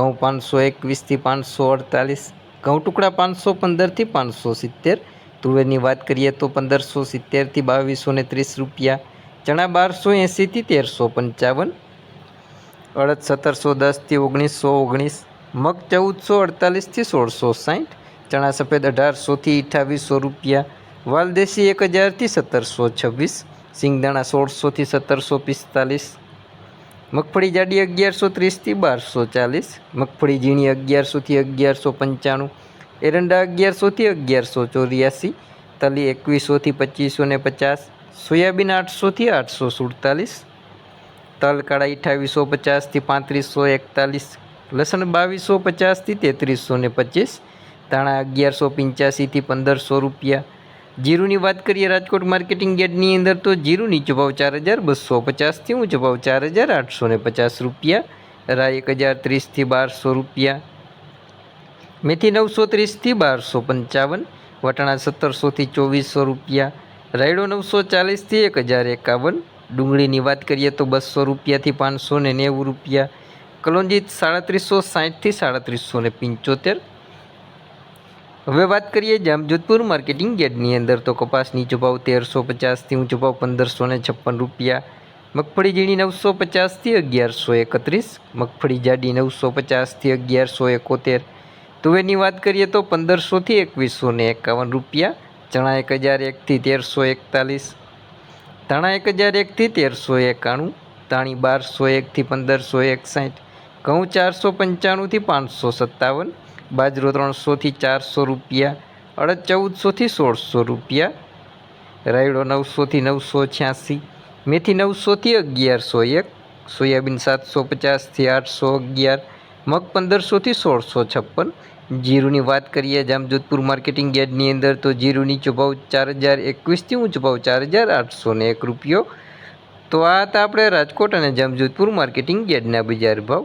ઘઉં પાંચસો એકવીસથી પાંચસો અડતાલીસ, ઘઉં ટુકડા પાંચસો પંદરથી પાંચસો સિત્તેર, તુવેરની વાત કરીએ તો પંદરસો સિત્તેરથી બાવીસો ને ત્રીસ રૂપિયા, ચણા બારસો એંસીથી તેરસો પંચાવન, અડદ સત્તરસો દસથી ઓગણીસો ઓગણીસ, મગ ચૌદસો અડતાલીસથી સોળસો સાઠ, ચણા સફેદ અઢારસોથી અઠાવીસો રૂપિયા, વાલદેશી એક હજારથી સત્તરસો છવ્વીસ, સિંગદાણા સોળસોથી સત્તરસો પિસ્તાલીસ મગફળી જાડી અગિયારસો ત્રીસથી બારસો ચાલીસ, મગફળી ઝીણી અગિયારસોથી અગિયારસો પંચાણું, એરંડા અગિયારસોથી અગિયારસો ચોર્યાસી, તલી એકવીસોથી પચીસો ને પચાસ, સોયાબીન આઠસોથી આઠસો સુડતાલીસ, તલ કાળા અઠાવીસો પચાસથી પાંત્રીસો એકતાલીસ, લસણ બાવીસો પચાસથી તેત્રીસો ને પચીસ, ધાણા અગિયારસો પંચ્યાસીથી પંદરસો રૂપિયા જીરુની વાત કરીએ રાજકોટ માર્કેટિંગ યાર્ડની અંદર, તો જીરું નીચો ચાર હજાર બસો પચાસથી ઊંચો ભાવ ચાર હજાર આઠસો ને પચાસ રૂપિયા, રાય એક હજાર ત્રીસથી બારસો રૂપિયા, મેથી નવસો ત્રીસથી બારસો પંચાવન, વટાણા સત્તરસોથી ચોવીસો રૂપિયા, રાયડો નવસો ચાલીસથી એક હજાર એકાવન, ડુંગળીની વાત કરીએ તો બસો રૂપિયાથી પાંચસો ને નેવું રૂપિયા કલોંજી સાડત્રીસો સાઠથી સાડત્રીસો ને પંચોતેર હવે વાત કરીએ જામજોધપુર માર્કેટિંગ યાર્ડની અંદર, તો કપાસ નીચો તેરસો પચાસથી ઊંચો ભાવ પંદરસો ને છપ્પન રૂપિયા, મગફળી ઝીણી નવસો પચાસથી અગિયારસો એકત્રીસ, મગફળી જાડી નવસો પચાસથી અગિયારસો એકોતેર. તુવેરની વાત કરીએ તો પંદરસોથી એકવીસો ને એકાવન રૂપિયા, ચણા એક હજાર એકથી તેરસો એકતાલીસ, ધાણા એક હજાર એકથી તેરસો એકાણું તાણી બારસો એકથી પંદરસો એકસાઠ, ઘઉં ચારસો પંચાણુંથી પાંચસો સત્તાવન બાજરો ત્રણસોથી ચારસો રૂપિયા, અડદ ચૌદસોથી સોળસો રૂપિયા, રાયડો નવસોથી નવસો છ્યાસી, મેથી નવસોથી અગિયારસો એક, સોયાબીન સાતસો પચાસથી આઠસો અગિયાર, મગ પંદરસોથી સોળસો છપ્પન. જીરુની વાત કરીએ જામજોધપુર માર્કેટિંગ યાર્ડની અંદર, તો જીરુની ચુભાવ ચાર હજાર એકવીસથી ઊંચો ભાવ ચાર હજાર આઠસો એક રૂપિયો. તો આ હતા આપણે રાજકોટ અને જામજોધપુર માર્કેટિંગ યાર્ડના બજાર ભાવ.